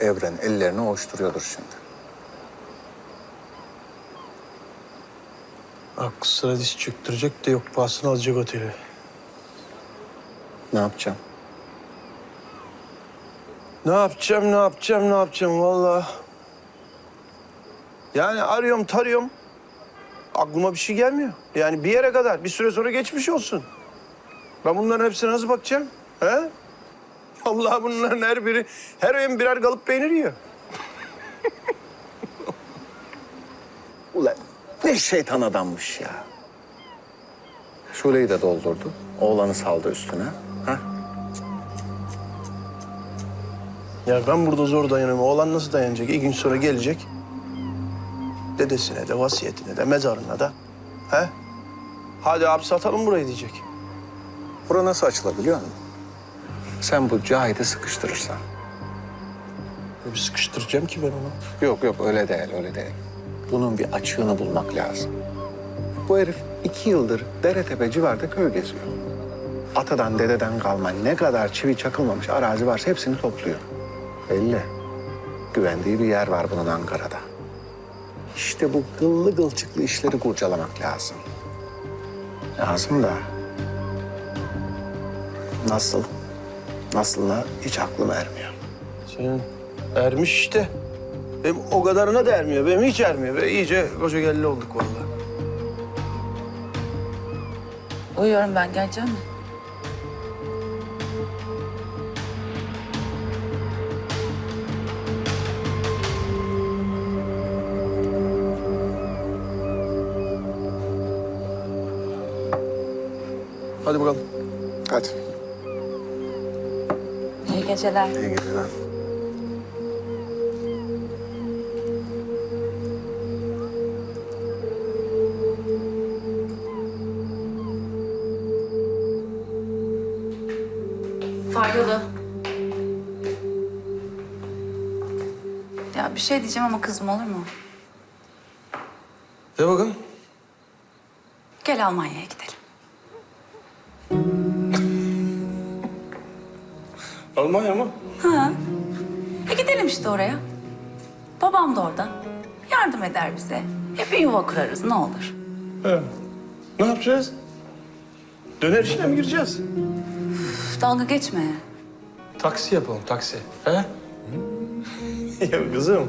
Evren ellerini ovuşturuyordur şimdi. Aklı sıra diz çöktürecek de yok pahasını alacak oteli. Ne yapacağım? Ne yapacağım, ne yapacağım, ne yapacağım vallahi. Yani arıyorum, tarıyorum. Aklıma bir şey gelmiyor. Yani bir yere kadar, bir süre sonra geçmiş olsun. Ben bunların hepsine nasıl bakacağım? He? Vallahi bunların her biri, her öğün birer kalıp peynir yiyor. Ulan ne şeytan adammış ya. Şule'yi de doldurdu. Oğlanı saldı üstüne. Ha? Ya ben burada zor dayanıyorum. Oğlan nasıl dayanacak? İki gün sonra gelecek. Dedesine de, vasiyetine de, mezarına da. He? Hadi hapse atalım burayı diyecek. Bura nasıl açılır biliyor musun? Sen bu Cahit'i sıkıştırırsan. Ya Bir sıkıştıracağım ki ben onu. Yok yok öyle değil öyle değil. Bunun bir açığını bulmak lazım. Bu herif iki yıldır Deretepe civarda köy geziyor. Atadan dededen kalma ne kadar çivi çakılmamış arazi varsa hepsini topluyor. Belli. Güvendiği bir yer var bunun Ankara'da. İşte bu gıllı gılçıklı işleri kurcalamak lazım. Lazım da nasıl? Nasılına hiç aklım ermiyor. Senin ermiş işte. Benim o kadarına da ermiyor. Benim hiç ermiyor. Ve iyice koca gelli olduk vallahi. Uyuyorum ben geleceğim mi? Hadi bakalım. Hadi. Geceler. İyi geceler. Faydalı. Ya bir şey diyeceğim ama kızma olur mu? De bakalım. Gel Almanya'ya gidelim. Almanya mı? Ha. E gidelim işte oraya. Babam da orada. Yardım eder bize. Hep bir yuva kurarız ne olur. He. Ne yapacağız? Döner işine mi gireceğiz? Üf, dalga geçme. Taksi yapalım, taksi. He? ya kızım.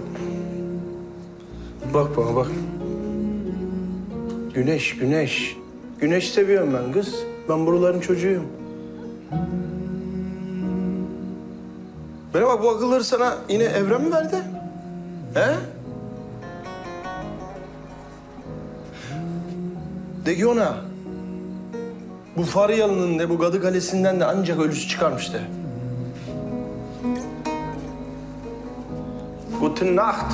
Bak bana bak. Güneş, güneş. Güneş seviyorum ben kız. Ben buraların çocuğuyum. Bana bak bu akılları sana yine evren mi verdi? He? De ki ona. Bu Faryalı'nın de bu Gadı Kalesi'nden de ancak ölüsü çıkarmıştı. Guten Nacht.